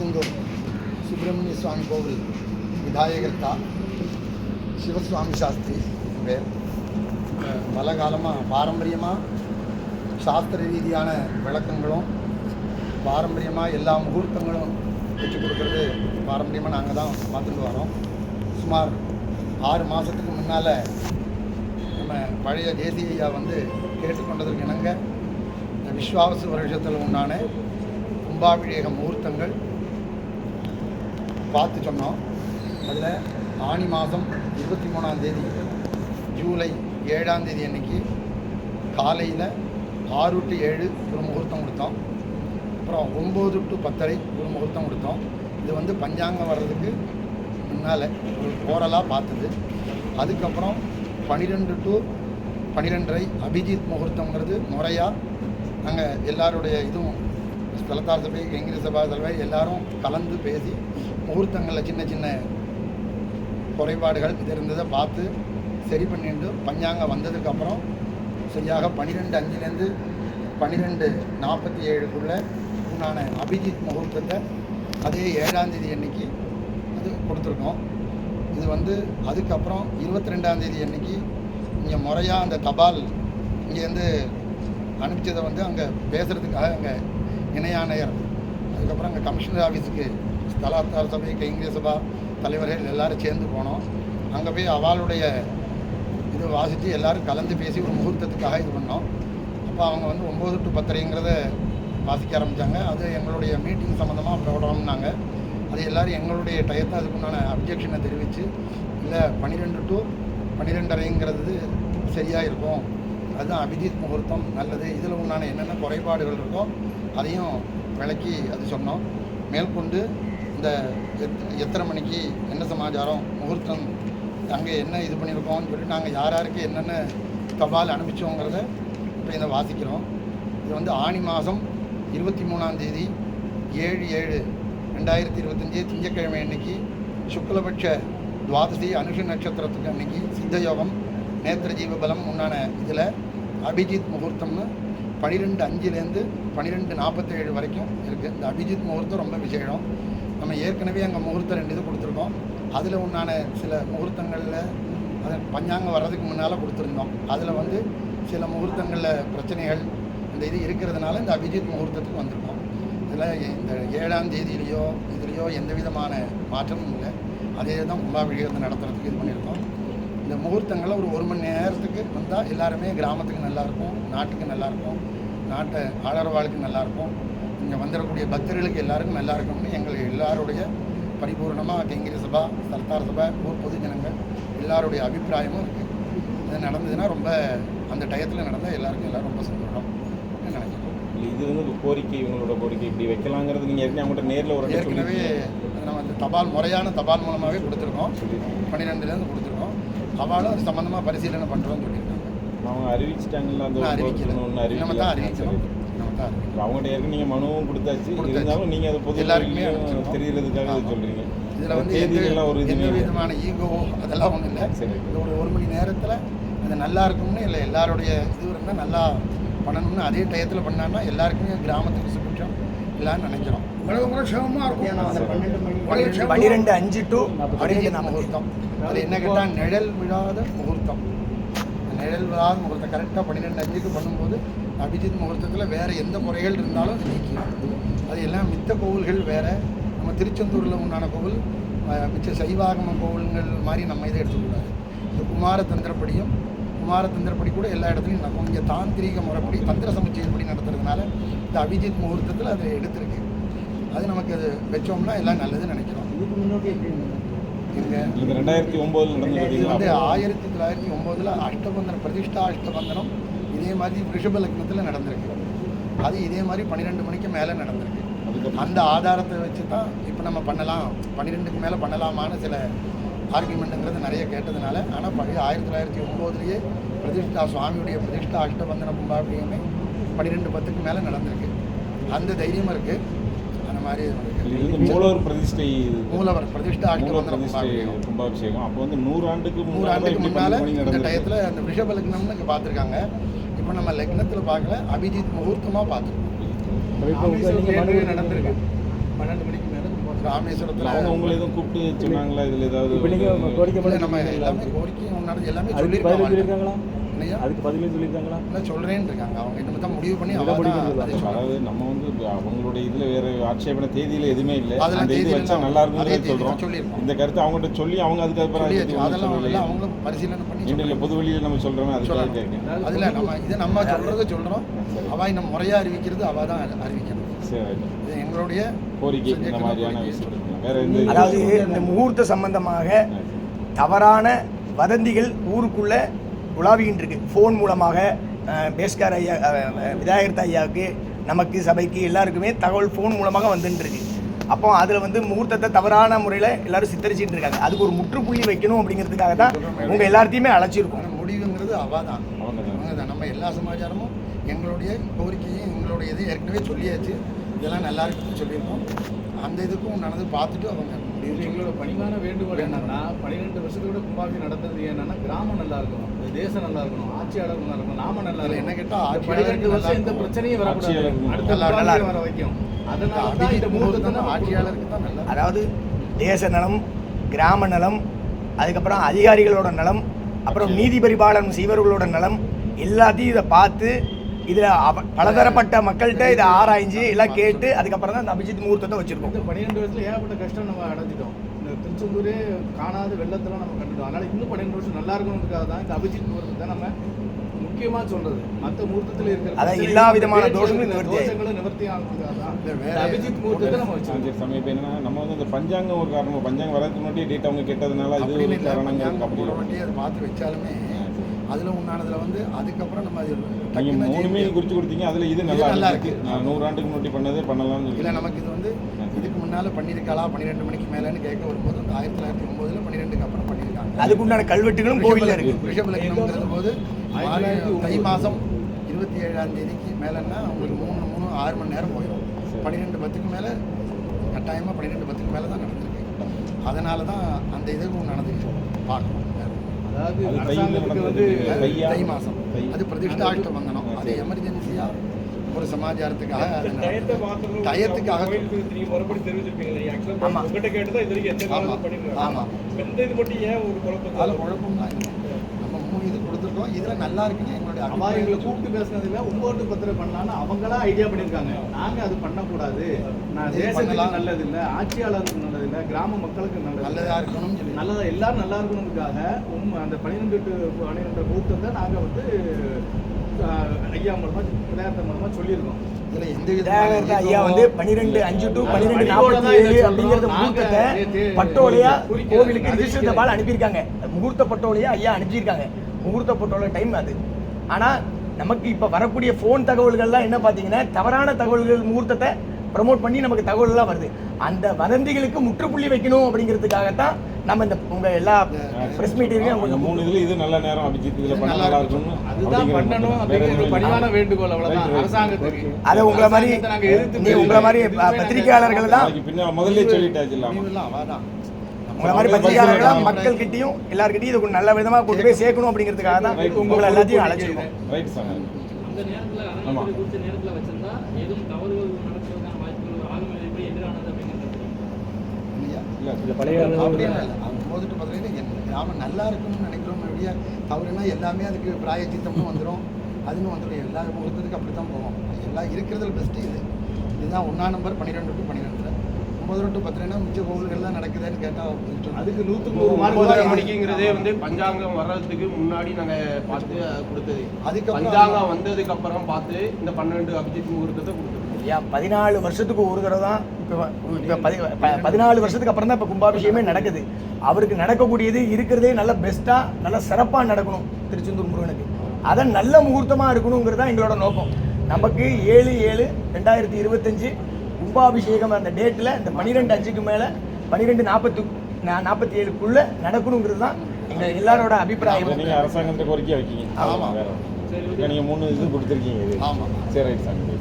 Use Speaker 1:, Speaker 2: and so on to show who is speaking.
Speaker 1: திருச்செந்தூர் சுப்பிரமணிய சுவாமி கோவில் விதாயகர்த்தா சிவசுவாமி சாஸ்திரி பேர் பல காலமாக பாரம்பரியமாக சாஸ்திர ரீதியான விளக்கங்களும் பாரம்பரியமாக எல்லா முகூர்த்தங்களும் வச்சு கொடுக்குறது பாரம்பரியமாக நாங்கள் தான் பார்த்துட்டு வரோம் சுமார் ஆறு மாதத்துக்கு முன்னால் நம்ம பழைய தேசிய வந்து கேட்டுக்கொண்டதற்கு இணங்க இந்த விஸ்வாவசு வருஷத்தில் உண்டான கும்பாபிஷேக முகூர்த்தங்கள் பார்த்து சொன்னோம். அதில் ஆனி மாதம் இருபத்தி மூணாம் தேதி ஜூலை ஏழாம் தேதி அன்னைக்கு காலையில் ஆறு டு ஏழு ஒரு முகூர்த்தம் கொடுத்தோம். அப்புறம் ஒம்பது டு பத்தரை ஒரு முகூர்த்தம் கொடுத்தோம். இது வந்து பஞ்சாங்கம் வர்றதுக்கு முன்னால் ஒரு ஓரலாக பார்த்தது. அதுக்கப்புறம் பன்னிரெண்டு டு பன்னிரெண்டரை அபிஜித் முகூர்த்தங்கிறது முறையாக நாங்கள் எல்லாருடைய இதுவும் ஸ்தலத்தார் சபை கெங்கிரி சபா சபை எல்லாரும் கலந்து பேசி முகூர்த்தங்களில் சின்ன சின்ன குறைபாடுகள் இது இருந்ததை பார்த்து சரி பண்ணிட்டு பஞ்சாங்கம் வந்ததுக்கப்புறம் சரியாக பன்னிரெண்டு அஞ்சுலேருந்து பன்னிரெண்டு நாற்பத்தி ஏழுக்குள்ளே உண்டான அபிஜித் முகூர்த்தத்தை அதே ஏழாம் தேதி அன்னைக்கு அது கொடுத்துருக்கோம். இது வந்து அதுக்கப்புறம் இருபத்தி ரெண்டாம் தேதி அன்னைக்கு இங்கே முறையாக அந்த தபால் இங்கேருந்து அனுப்பிச்சதை வந்து அங்கே பேசுகிறதுக்காக அங்கே இணையாணையர் அதுக்கப்புறம் அங்கே கமிஷனர் ஆஃபீஸுக்கு கலாச்சார சபை கைங்கிரிய சபா தலைவர்கள் எல்லாரும் சேர்ந்து போனோம். அங்கே போய் அவளுடைய இது வாசித்து எல்லோரும் கலந்து பேசி ஒரு முகூர்த்தத்துக்காக இது பண்ணோம். அப்போ அவங்க வந்து ஒம்பது டு பத்தரைங்கிறத வாசிக்க ஆரம்பித்தாங்க அது எங்களுடைய மீட்டிங் சம்மந்தமாக போடணும்னாங்க அது எல்லோரும் எங்களுடைய டயத்தை அதுக்குண்டான அப்ஜெக்ஷனை தெரிவித்து இல்லை பன்னிரெண்டு டு பன்னிரெண்டரைங்கிறது சரியாக இருக்கும். அதுதான் அபிஜித் முகூர்த்தம் நல்லது. இதில் உண்டான என்னென்ன குறைபாடுகள் இருக்கோ அதையும் விளக்கி அது சொன்னோம். மேற்கொண்டு இந்த எத் எத்தனை மணிக்கு என்ன சமாச்சாரம் முகூர்த்தம் அங்கே என்ன இது பண்ணியிருக்கோம்னு சொல்லி நாங்கள் யார் யாருக்கு என்னென்ன தபால் அனுப்பிச்சோங்கிறத இப்போ இதை வாசிக்கிறோம். இது வந்து ஆனி மாதம் இருபத்தி மூணாம் தேதி ஏழு ஏழு ரெண்டாயிரத்தி இருபத்தஞ்சி திங்கட்கிழமை அன்னைக்கு சுக்லபட்ச துவாதசி அனுஷ நட்சத்திரத்துக்கு அன்னைக்கு சித்தயோகம் நேத்திர பலம் உண்டான இதில் அபிஜித் முகூர்த்தம்னு பன்னிரெண்டு அஞ்சுலேருந்து பன்னிரெண்டு நாற்பத்தேழு வரைக்கும் இருக்குது இந்த அபிஜித் முகூர்த்தம் ரொம்ப விசேஷம். நம்ம ஏற்கனவே அங்கே முகூர்த்தம் ரெண்டு இது கொடுத்துருக்கோம். அதில் உண்டான சில முகூர்த்தங்களில் அது பஞ்சாங்கம் வர்றதுக்கு முன்னால் கொடுத்துருந்தோம். அதில் வந்து சில முகூர்த்தங்களில் பிரச்சனைகள் இந்த இது இருக்கிறதுனால இந்த அபிஜித் முகூர்த்தத்துக்கு வந்திருக்கோம். இதில் இந்த ஏழாம் தேதியிலையோ இதுலேயோ எந்த விதமான மாற்றமும் இல்லை. அதே தான் கும்பாபிஷேகத்தை நடத்துறதுக்கு இது பண்ணியிருக்கோம். இந்த முகூர்த்தங்களை ஒரு ஒரு மணி நேரத்துக்கு வந்தால் எல்லாருமே கிராமத்துக்கு நல்லாயிருக்கும் நாட்டுக்கு நல்லாயிருக்கும் நாட்டை ஆளறவாளுக்கு நல்லாயிருக்கும் இங்கே வந்துடக்கூடிய பக்தர்களுக்கு எல்லாருக்கும் நல்லா எங்கள் எல்லாருடைய பரிபூர்ணமாக கெங்கிரி சபா சர்தார் சபா ஊர் பொது ஜனங்கள் எல்லாருடைய அபிப்பிராயமும் இருக்குது இது நடந்ததுன்னா ரொம்ப அந்த டயத்தில் நடந்தால் எல்லாருக்கும் எல்லோரும் ரொம்ப சந்தோஷம். நினைக்கிறோம்
Speaker 2: இது வந்து கோரிக்கை இவங்களோட கோரிக்கை இப்படி வைக்கலாங்கிறது நீங்கள் ஏற்கனவே அவங்கள்ட்ட நேரில் ஒரு
Speaker 1: ஏற்கனவே நம்ம அந்த தபால் முறையான தபால் மூலமாகவே கொடுத்துருக்கோம். பன்னிரெண்டுலேருந்து கொடுத்துருக்கோம். அவளும் அது சம்மந்தமாக பரிசீலனை பண்ணுறோம்னு சொல்லியிருக்காங்க.
Speaker 2: அவங்க அறிவிச்சிட்டாங்கல்ல அந்த ஒன்று
Speaker 1: நம்ம தான்
Speaker 2: அறிவிக்கல
Speaker 1: அறிவிக்கணும்
Speaker 2: அவங்கள்ட்ட ஏற்கனவே நீங்கள் மனுவும் கொடுத்தாச்சு. இருந்தாலும் நீங்கள் அதை பொது
Speaker 1: எல்லாருக்குமே.
Speaker 2: தெரியறதுக்காக சொல்கிறீங்க
Speaker 1: இதில் வந்து எந்த
Speaker 2: தேதிகள்லாம் ஒரு
Speaker 1: எந்த. விதமான ஈகோவோ அதெல்லாம் ஒன்றும் இல்லை.
Speaker 2: சரி.
Speaker 1: ஒரு ஒரு மணி நேரத்தில் அது நல்லா இருக்கும்னு இல்லை எல்லாருடைய இது இருந்தால் நல்லா பண்ணணும்னு அதே டயத்தில் பண்ணான்னா எல்லாருக்குமே கிராமத்துக்கு சுபிட்சம் எல்லாரும் நினைக்கிறோம். பன்னிரெண்டு
Speaker 3: அஞ்சு டு பன்னிரெண்டு
Speaker 1: முகூர்த்தம். அது என்ன கேட்டால் நிழல் விழாத முகூர்த்தம். நிழல் விழாத முகூர்த்தம். கரெக்டாக பன்னிரெண்டு அஞ்சுக்கு பண்ணும்போது அபிஜித் முகூர்த்தத்தில் வேறு எந்த முறைகள் இருந்தாலும் நீக்கிடும் அது எல்லாம் மித்த கோவில்கள் வேறு. நம்ம திருச்செந்தூரில் உண்டான கோவில் மிச்ச சைவாகம கோவில்கள் மாதிரி நம்ம இதை எடுத்துக்கூடாது இந்த குமார தந்திரப்படியும் குமார தந்திரப்படி கூட எல்லா இடத்துலையும் நடக்கும் இங்கே தாந்திரீக முறைப்படி தந்திர சமுச்சயப்படி நடத்துறதுனால இந்த அபிஜித் முகூர்த்தத்தில் அது எடுத்திருக்கு. அது நமக்கு அது வச்சோம்னா எல்லாம் நல்லதுன்னு நினைக்கிறோம்.
Speaker 4: இதுக்கு
Speaker 2: இந்த ரெண்டாயிரத்தி ஒம்போதில் நடந்து
Speaker 1: இது வந்து ஆயிரத்தி தொள்ளாயிரத்தி ஒம்போதில் அஷ்டபந்தனம் பிரதிஷ்டா அஷ்டபந்தனம் இதே மாதிரி ரிஷப லக்னத்தில் நடந்திருக்கு. அது இதே மாதிரி பன்னிரெண்டு மணிக்கு மேலே நடந்திருக்கு. அந்த ஆதாரத்தை வச்சு தான் இப்போ நம்ம பண்ணலாம். பன்னிரெண்டுக்கு மேலே பண்ணலாமான்னு சில ஆர்குமெண்ட்டுங்கிறது நிறைய கேட்டதுனால ஆனால் பழைய ஆயிரத்தி தொள்ளாயிரத்தி ஒம்போதுலேயே பிரதிஷ்டா சுவாமியுடைய பிரதிஷ்டா அஷ்டபந்தன கும்பாபிஷேகமே பன்னிரெண்டு பத்துக்கு மேலே நடந்திருக்கு. அந்த தைரியம் இருக்குது அந்த மாதிரி
Speaker 2: மூலவர் பிரதிஷ்டை
Speaker 1: மூலவர் பிரதிஷ்டா அஷ்டபந்தன கும்பாபிஷேகம்.
Speaker 2: கும்பாபிஷேகம். அப்போ வந்து நூறு ஆண்டுக்கு
Speaker 1: நூறு
Speaker 2: முன்னாடி
Speaker 1: ஆண்டுக்கு
Speaker 2: இப்படி
Speaker 1: முன்னால் இந்த. டயத்தில் அந்த ரிஷப லக்னம்னு இங்கே பார்த்துருக்காங்க இப்போ நம்ம லக்னத்தில் பார்க்கல அபிஜித் முகூர்த்தமாக பார்த்துருக்கோம்.
Speaker 4: நடந்திருக்கு. பன்னெண்டு மணிக்கு மேலே
Speaker 1: ராமேஸ்வரத்தில்
Speaker 2: அவங்க உங்களை எதுவும் கூப்பிட்டு சொன்னாங்களா? இதுல ஏதாவது
Speaker 3: கோரிக்கை
Speaker 1: நம்ம எல்லாமே கோரிக்கை எல்லாமே
Speaker 3: சொல்லியிருக்காங்களா? அதுக்கு பதில் சொல்லியிருக்காங்களா?
Speaker 1: இல்லை சொல்கிறேன்னு இருக்காங்க. அவங்க இன்னும் தான் முடிவு பண்ணி.
Speaker 2: அதாவது நம்ம வந்து அவங்களுடைய இதுல வேற ஆட்சேபனை தேதியில எதுவுமே இல்லை. அந்த இது வச்சா நல்லா சொல்றோம்.
Speaker 1: சொல்லியிருக்கோம்.
Speaker 2: இந்த கருத்தை அவங்ககிட்ட சொல்லி அவங்க அதுக்கப்புறம் அதை
Speaker 1: சொல்லியாச்சு.
Speaker 2: பத்தி ஒண்ணும்
Speaker 1: அதெல்லாம் அவங்களும் பரிசீலனை பண்ணி
Speaker 2: இல்லை பொது வெளியில நம்ம சொல்றோமே? அதுக்காக. கேட்கேன்
Speaker 1: அதில் நம்ம இதை நம்ம சொல்கிறத சொல்கிறோம் அவள் நம்ம முறையாக அறிவிக்கிறது அவள் தான் அறி- அறிவிக்கணும் இது எங்களுடைய
Speaker 2: கோரிக்கை இந்த மாதிரியான விஷயம்
Speaker 5: அதாவது இந்த முகூர்த்த சம்பந்தமாக தவறான வதந்திகள் ஊருக்குள்ள உலாவிக்கிட்டு இருக்கு. ஃபோன் மூலமாக பேஸ்கார் ஐயா விநாயகர் ஐயாவுக்கு நமக்கு சபைக்கு எல்லாருக்குமே தகவல் ஃபோன் மூலமாக வந்துட்டு இருக்கு. அப்போ அதில் வந்து முகூர்த்தத்தை தவறான முறையில் எல்லாரும் சித்தரிச்சிட்டு இருக்காங்க. அதுக்கு ஒரு முற்றுப்புள்ளி வைக்கணும் அப்படிங்கிறதுக்காக தான் உங்கள் எல்லாத்தையுமே அழைச்சிருக்கோம்.
Speaker 1: முடிவுங்கிறது அவள் தான்
Speaker 2: அவங்க தான்.
Speaker 1: அவங்க தான் நம்ம எல்லா சமாச்சாரமும் எங்களுடைய கோரிக்கையும் எங்களுடைய இதை ஏற்கனவே சொல்லியாச்சு. இதெல்லாம் நல்லா இருக்குன்னு சொல்லியிருக்கோம். அந்த இதுக்கும் நடந்து பார்த்துட்டு அவங்க
Speaker 6: இது எங்களோட பணிவான வேண்டுகோள் என்னன்னா பன்னிரெண்டு வருஷத்தோட கும்பாபி நடந்தது என்னன்னா கிராமம் நல்லா இருக்கணும் இந்த தேசம் நல்லா இருக்கணும் ஆட்சியாளர் நல்லா இருக்கணும் நாம நல்லா இருக்கணும்.
Speaker 1: என்ன கேட்டா
Speaker 6: இந்த பன்னிரெண்டு வருஷம் எந்த
Speaker 1: இருக்கணும்.
Speaker 6: பிரச்சனையும் வரக்கூடாது. அடுத்த வர வைக்கும். அதனால தான் இந்த நம்ம
Speaker 1: ஆட்சியாளருக்கு தான் நல்லா
Speaker 5: அதாவது தேச நலம் கிராம நலம் அதுக்கப்புறம் அதிகாரிகளோட நலம் அப்புறம் நீதி பரிபாலனம் செய்வர்களோட நலம் எல்லாத்தையும் இதை பார்த்து இதில் பலதரப்பட்ட மக்கள்கிட்ட இதை ஆராய்ஞ்சு எல்லாம் கேட்டு அதுக்கப்புறம் தான் இந்த அபிஜித் முகூர்த்தத்தை வச்சுருக்கோம்.
Speaker 6: இந்த பன்னிரெண்டு வருஷத்துல ஏகப்பட்ட கஷ்டம் நம்ம அடைஞ்சிட்டோம். இந்த திருச்செந்தூரே காணாத வெள்ளத்தெல்லாம் நம்ம கண்டுட்டோம். அதனால இன்னும் பன்னிரெண்டு வருஷம் நல்லா இருக்கணுன்றதுக்காக தான் இந்த அபிஜித் முகூர்த்தத்தை நம்ம முக்கியமா சொல்றது. மத்த முகூர்த்தத்தில் இருக்கிற
Speaker 5: அதான் எல்லா விதமான தோஷங்களும்.
Speaker 6: தோஷங்களும் நிவர்த்தி ஆகிறதுக்காக தான் அபிஜித் முகூர்த்தத்தை நம்ம வச்சிருக்கோம்.
Speaker 2: சரி சமயம் என்னன்னா நம்ம வந்து இந்த பஞ்சாங்கம் ஒரு காரணம். பஞ்சாங்கம் வரதுக்கு முன்னாடி டேட் அவங்க கேட்டதுனால இது ஒரு
Speaker 1: பஞ்சாங்கம்
Speaker 2: அப்படி
Speaker 1: போட வேண்டிய அதை பார்த்து வச்சாலுமே அதில் உண்டானதுல வந்து அதுக்கப்புறம் நம்ம அது
Speaker 2: நீங்க
Speaker 1: டக்குன்னு செய்ய
Speaker 2: மூணுமே. குறிச்சு கொடுத்தீங்க அதுல இது நல்லா
Speaker 1: நல்லா
Speaker 2: இருக்கு
Speaker 1: இருக்கு.
Speaker 2: நான் நூறு ஆண்டுக்கு முன்னாடி பண்ணதே பண்ணலாம்னு
Speaker 1: இல்லை நமக்கு இது வந்து இதுக்கு முன்னால் பண்ணியிருக்காளா பன்னிரெண்டு மணிக்கு மேலேன்னு கேட்க வரும்போது அந்த ஆயிரத்தி தொள்ளாயிரத்தி ஒம்போதில் பன்னிரெண்டுக்கு அப்புறம் பண்ணியிருக்காங்க.
Speaker 5: அதுக்கு உண்டான கல்வெட்டுகளும் கோவிலில் இருக்கு.
Speaker 1: ரிஷபலக்னம்ங்கிறது போது தை மாதம் இருபத்தி ஏழாம் தேதிக்கு மேலேன்னா அவங்களுக்கு மூணு மூணு ஆறு மணி நேரம் போயிடும் பன்னிரெண்டு பத்துக்கு மேலே கட்டாயமாக பன்னிரெண்டு பத்துக்கு மேலே தான் நடந்திருக்கு. அதனால தான் அந்த இதுவும் நடந்துச்சு. பார்க்கணும். வேற
Speaker 6: அதாவது அரசாங்கத்துக்கு வந்து?
Speaker 1: தை மாதம். அது பிரதிஷ்டாஷ்ட வந்தனம் அது எமர்ஜென்சியாக ஒரு சமாச்சாரத்துக்காக. டயத்துக்காக
Speaker 5: ஆமா.
Speaker 1: ஆமாம் ஆமாம் அதில் குழப்பம்லாம் இல்லை நம்ம மூணு இது கொடுத்துருக்கோம். இதில் நல்லா இருக்குன்னு எங்களுடைய
Speaker 6: அவ எங்களை கூப்பிட்டு பேசுனதுல ஒன்பது பத்திர பண்ணலாம்னு அவங்களா ஐடியா பண்ணியிருக்காங்க. நாங்க அது பண்ணக்கூடாது. நான் தேசத்துக்கு. நல்லது இல்ல. ஆட்சியாளருக்கு நல்லது இல்ல கிராம மக்களுக்கு நல்லது. இல்ல.
Speaker 1: நல்லதாக இருக்கணும்னு சொல்லி.
Speaker 6: நல்லதா எல்லாரும் நல்லா இருக்கணுங்கிறதுக்காக உம் அந்த பன்னிரெண்டு டு பன்னிரெண்டு கூட்டத்தை நாங்க வந்து ஐயா மூலமா விளையாட்டு மூலமா சொல்லியிருக்கோம்.
Speaker 1: இதில் எந்த விதமான
Speaker 5: ஐயா வந்து பன்னிரெண்டு அஞ்சு டு பன்னிரெண்டு நாற்பத்தி ஏழு அப்படிங்கிறத. முகூர்த்தத்தை பட்டோலையா கோவிலுக்கு
Speaker 6: அறிவிக்கல.
Speaker 5: ரிஜிஸ்டர் தபால் அனுப்பியிருக்காங்க. முகூர்த்த பட்டோலையா ஐயா அனுப்பியிருக்காங்க. முகூர்த்த பட்டோலை டைம் அது. ஆனால் நமக்கு இப்போ வரக்கூடிய ஃபோன் தகவல்கள்லாம் என்ன பார்த்தீங்கன்னா தவறான தகவல்கள் முகூர்த்தத்தை ப்ரமோட் பண்ணி நமக்கு தகவல்லாம் வருது. அந்த வதந்திகளுக்கு முற்றுப்புள்ளி வைக்கணும் அப்படிங்கிறதுக்காகத்தான் நம்ம இந்த உங்க எல்லா பிரஸ் உங்களுக்கு
Speaker 2: மூணு இதுல இது நல்ல நேரம் அபிஜித் இதுல பண்ண
Speaker 1: நல்லா.
Speaker 2: இருக்கும்னு
Speaker 6: அதுதான் பண்ணணும்
Speaker 2: வேற
Speaker 6: அப்படிங்கிற
Speaker 2: எதுவும்
Speaker 6: ஒரு பணிவான. வேண்டுகோள் அவ்வளவுதான். அரசாங்கத்துக்கு.
Speaker 5: அதை உங்களை மாதிரி நீ உங்களை மாதிரி பத்திரிகையாளர்கள் தான்
Speaker 2: பின்ன முதல்ல சொல்லிட்டாச்சு இல்லாம
Speaker 5: உங்களை மாதிரி பத்திரிகையாளர்களாக மக்கள்கிட்டயும் எல்லார்கிட்டயும் இது நல்ல விதமாக கொண்டு போய் சேர்க்கணும் அப்படிங்கிறதுக்காக தான். உங்களை எல்லாத்தையும் அழைச்சிருக்கோம்.
Speaker 2: ரைட் சார்
Speaker 7: அந்த நேரத்துல நேரத்துல வச்சிருந்தா எதுவும் தவறுகள்
Speaker 2: இல்ல
Speaker 3: பழைய
Speaker 1: போதுட்டு பார்த்தீங்கன்னா என்ன கிராமம் நல்லா இருக்கணும்னு நினைக்கிறோம் அப்படியே தவறுனா எல்லாமே அதுக்கு பிராயச்சித்தம்னு வந்துடும் அதுன்னு வந்துடும் எல்லா முகூர்த்தத்துக்கு அப்படி தான் போகும் எல்லாம் இருக்கிறதுல பெஸ்ட்டு இது. இதுதான் ஒன்றா நம்பர் பன்னிரெண்டு டு பன்னிரெண்டில் ஒம்பது டு பத்துனா மிச்ச கோவில்கள்லாம் நடக்குதுன்னு கேட்டால்
Speaker 6: அதுக்கு நூத்துக்கு நூறு மார்க்
Speaker 8: மணிக்குங்கிறதே வந்து பஞ்சாங்கம் வர்றதுக்கு முன்னாடி நாங்க பார்த்து அது கொடுத்தது.
Speaker 1: அதுக்கப்புறம்
Speaker 8: பஞ்சாங்கம் வந்ததுக்கு அப்புறம் பார்த்து இந்த பன்னெண்டு அபிஜித் முகூர்த்தத்தை கொடுத்தது
Speaker 5: ஐயா பதினாலு வருஷத்துக்கு ஒரு தடவை தான் இப்போ இப்போ பதினாலு வருஷத்துக்கு அப்புறம் தான் இப்போ கும்பாபிஷேகமே நடக்குது. அவருக்கு நடக்கக்கூடியது இருக்கிறதே நல்ல பெஸ்ட்டாக நல்ல சிறப்பாக நடக்கணும் திருச்செந்தூர் முருகனுக்கு. அதை நல்ல முகூர்த்தமாக இருக்கணுங்கிறது தான் எங்களோட நோக்கம். நமக்கு ஏழு ஏழு ரெண்டாயிரத்தி இருபத்தஞ்சு கும்பாபிஷேகம் அந்த டேட்டில் இந்த பன்னிரெண்டு அஞ்சுக்கு மேலே பன்னிரெண்டு நாற்பத்து நாற்பத்தி ஏழுக்குள்ளே நடக்கணுங்கிறது தான் எங்கள் எல்லாரோட அபிப்பிராயம்.
Speaker 2: அரசாங்கத்தை கோரிக்கையா வைக்கீங்க.
Speaker 1: ஆமா.
Speaker 2: வேற ஒண்ணும் இல்ல. நீங்க மூணு இது கொடுத்துருக்கீங்க இது.
Speaker 1: ஆமாம்
Speaker 2: சரி ரைட் சாமி.